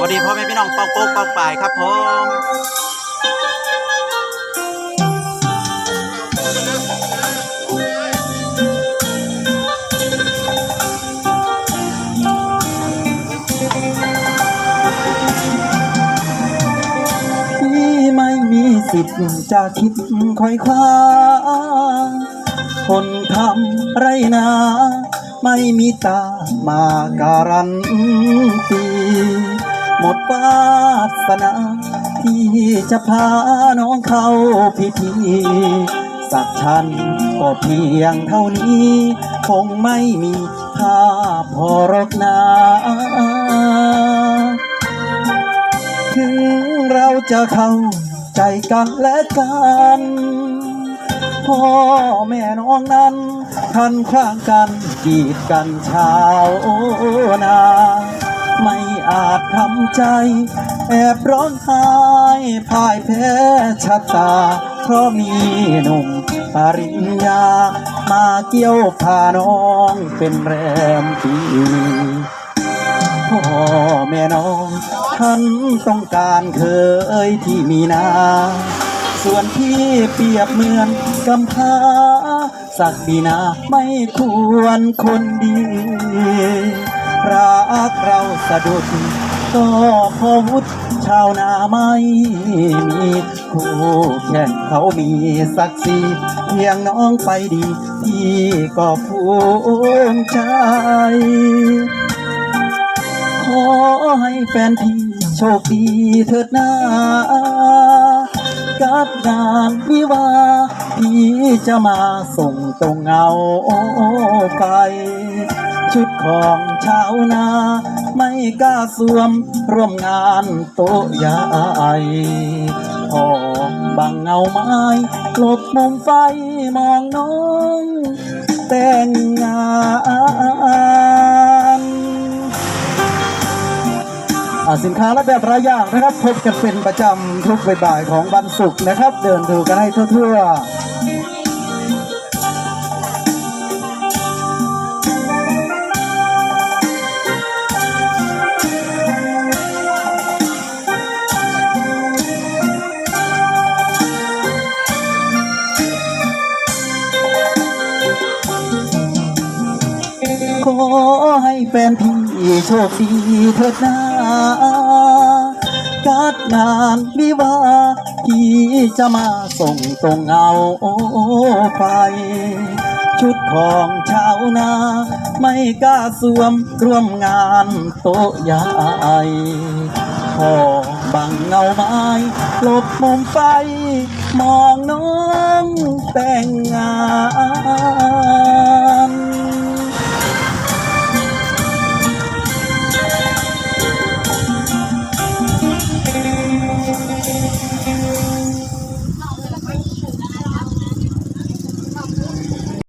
วัสดีพ่อแม่พี่น้องปองโป๊กปองป่ายครับผมที่ไม่มีสิทธิ์จะคิดคอยคว้าคนทำไรนาไม่มีตามาการันตี หมดวาสนาที่จะพาน้องเข้าพิธีสักชันก็เพียงเท่านี้ คงไม่มีค่าพอรกนาถึงเราจะเข้าใจกันและกันพ่อแม่น้องนั้น ทันข้างกันกีดกันช้านา ทำใจ แอบร้องไห้พ่ายแพ้ชะตา เพราะมีหนุ่มปริญญา มาเกี่ยวพาน้องเป็นแรมปีพ่อแม่น้องท่านต้องการเคยที่มีนา ส่วนพี่เปรียบเหมือนกำพาสักดีนาไม่ควรคนดีรักเราสะดุด ก็พอวุฒชาวนาไม่มีคู่แข่งเขามีศักดิ์ศรีเพียงน้องไปดีพี่ก็ภูมิใจ ขอให้แฟนพี่โชคดีเถิดนากับงานวิวาพี่จะมาส่งตรงเงาไป ชุดของชาวนา ไม่กล้าสวมร่วมงานโต๊ะใหญ่พอบังเงาไม้หลบมุมไฟมองน้องแต่งงานอาสินค้าและแบบรายอย่างนะครับพบกันเป็นประจำทุกบ่ายของวันศุกร์นะครับ เดินดูกันให้ทั่วๆ ขอให้แฟนพี่โชคดีเถิดนาการงานวิวาห์ที่จะมาส่งตรงเงาไป ชุดของชาวนา ไม่กล้าสวมร่วมงานโต๊ะใหญ่พอบังเงาไม้หลบมุมไฟ มองน้องแต่งงาน